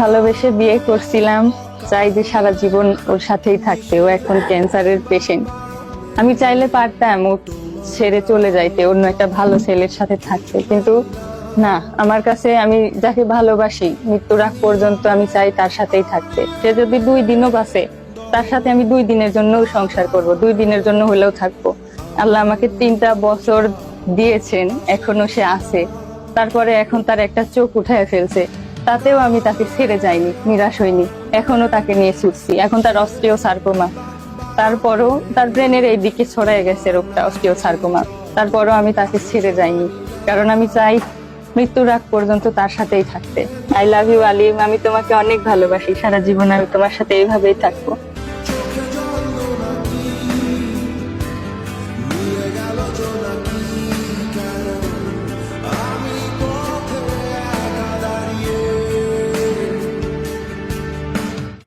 ভালোবেসে বিয়ে করছিলাম, চাই যে সারা জীবন ওর সাথেই থাকতে, ও এখন ক্যান্সারের পেশেন্ট আমি চাইলে পারতাম ও ছেড়ে চলে যাইতে, অন্য একটা ভালো ছেলের সাথে থাকতে। কিন্তু না, আমার কাছে আমি যাকে ভালোবাসি, মৃত্যুর আগ পর্যন্ত আমি চাই তার সাথেই থাকতে। সে যদি দুই দিনও বাঁচে, তার সাথে আমি দুই দিনের জন্যও সংসার করব, দুই দিনের জন্য হলেও থাকব। আল্লাহ আমাকে তিনটা বছর দিয়েছেন, এখনও সে আছে। তারপরে এখন তার একটা চোখ উঠায় ফেলছে। তাতেও আমি তাকে ছেড়ে যাইনি, নিরাশ হইনি। এখনও তাকে নিয়ে ছুটছি। এখন তার অস্ট্রিও সার্কোমা তারপরও তার ব্রেনের এই দিকে ছড়াই গেছে রোগটা অস্ট্রিও সার্কোমা তারপরও আমি তাকে ছেড়ে যাইনি। কারণ আমি চাই মৃত্যুর আগ পর্যন্ত তার সাথেই থাকতে। I love you Alim. আমি তোমাকে অনেক ভালোবাসি। সারা জীবন আমি তোমার সাথে এইভাবেই থাকব।